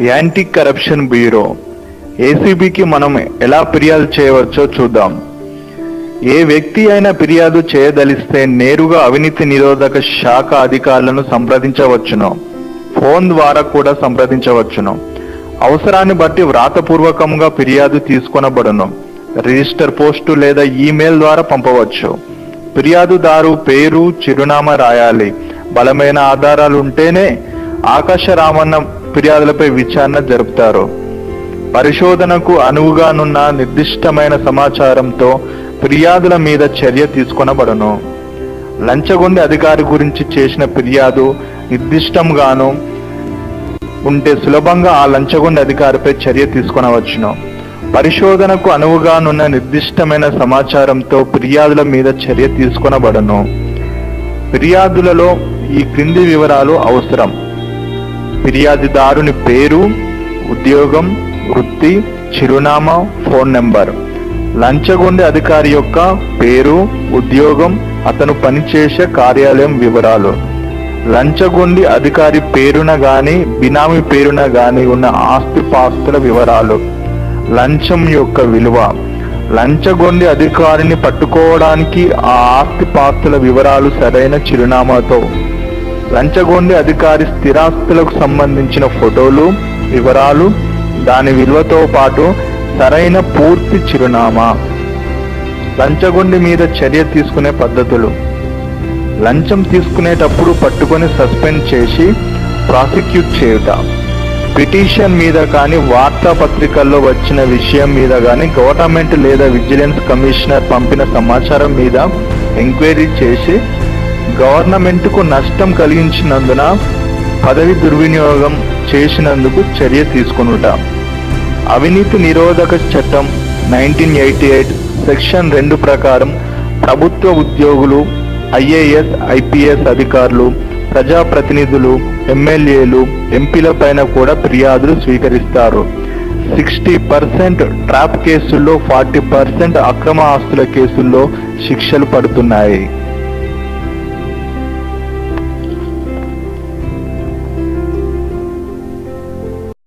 Anti corruption bureau ఏసీబీకి మనం ఎలా ఫిర్యాదు చేయవచ్చో చూద్దాం. ఏ వ్యక్తి అయినా ఫిర్యాదు చేయదలిస్తే నేరుగా అవినీతి నిరోధక శాఖ అధికారులను సంప్రదించవచ్చును. ఫోన్ ద్వారా కూడా సంప్రదించవచ్చును. అవసరాన్ని బట్టి వ్రాతపూర్వకంగా ఫిర్యాదు తీసుకొనబడును. రిజిస్టర్ పోస్టు లేదా ఈమెయిల్ ద్వారా పంపవచ్చు. ఫిర్యాదుదారు పేరు చిరునామా రాయాలి. బలమైన ఆధారాలు ఉంటేనే ఆకాశ రామన్న ఫిర్యాదులపై విచారణ జరుపుతారు. పరిశోధనకు అనువుగానున్న నిర్దిష్టమైన సమాచారంతో ఫిర్యాదుల మీద చర్య తీసుకొనబడును. లంచగొండి అధికారి గురించి చేసిన ఫిర్యాదు నిర్దిష్టంగాను ఉంటే సులభంగా ఆ లంచగొండి అధికారిపై చర్య తీసుకొనవచ్చును. పరిశోధనకు అనువుగానున్న నిర్దిష్టమైన సమాచారంతో ఫిర్యాదుల మీద చర్య తీసుకొనబడను. ఫిర్యాదులలో ఈ క్రింది వివరాలు అవసరం. ఫిర్యాదుదారుని పేరు ఉద్యోగం వృత్తి చిరునామా ఫోన్ నెంబర్. లంచగొండె అధికారి యొక్క పేరు ఉద్యోగం అతను పనిచేసే కార్యాలయం వివరాలు. లంచగొండి అధికారి పేరున గాని బినామీ పేరున గాని ఉన్న ఆస్తి పాస్తుల వివరాలు. లంచం యొక్క విలువ. లంచగొండి అధికారిని పట్టుకోవడానికి ఆ ఆస్తి పాస్తుల వివరాలు సరైన చిరునామాతో. లంచగొండి అధికారి స్థిరాస్తులకు సంబంధించిన ఫోటోలు వివరాలు దాని విలువతో పాటు సరైన పూర్తి చిరునామా. లంచగొండి మీద చర్య తీసుకునే పద్ధతులు. లంచం తీసుకునేటప్పుడు పట్టుకొని సస్పెండ్ చేసి ప్రాసిక్యూట్ చేయుట. పిటిషన్ మీద కానీ వార్తాపత్రికల్లో వచ్చిన విషయం మీద కానీ గవర్నమెంట్ లేదా విజిలెన్స్ కమిషనర్ పంపిన సమాచారం మీద ఎంక్వైరీ చేసి గవర్నమెంట్కు నష్టం కలిగించినందున పదవి దుర్వినియోగం చేసినందుకు చర్య తీసుకొనుట. అవినీతి నిరోధక చట్టం నైన్టీన్ ఎయిటీ ఎయిట్ సెక్షన్ రెండు ప్రకారం ప్రభుత్వ ఉద్యోగులు ఐఏఎస్ ఐపీఎస్ అధికారులు ప్రజాప్రతినిధులు ఎమ్మెల్యేలు ఎంపీల పైన కూడా ఫిర్యాదులు స్వీకరిస్తారు. సిక్స్టీ పర్సెంట్ ట్రాప్ కేసుల్లో ఫార్టీ పర్సెంట్ అక్రమ ఆస్తుల కేసుల్లో శిక్షలు పడుతున్నాయి.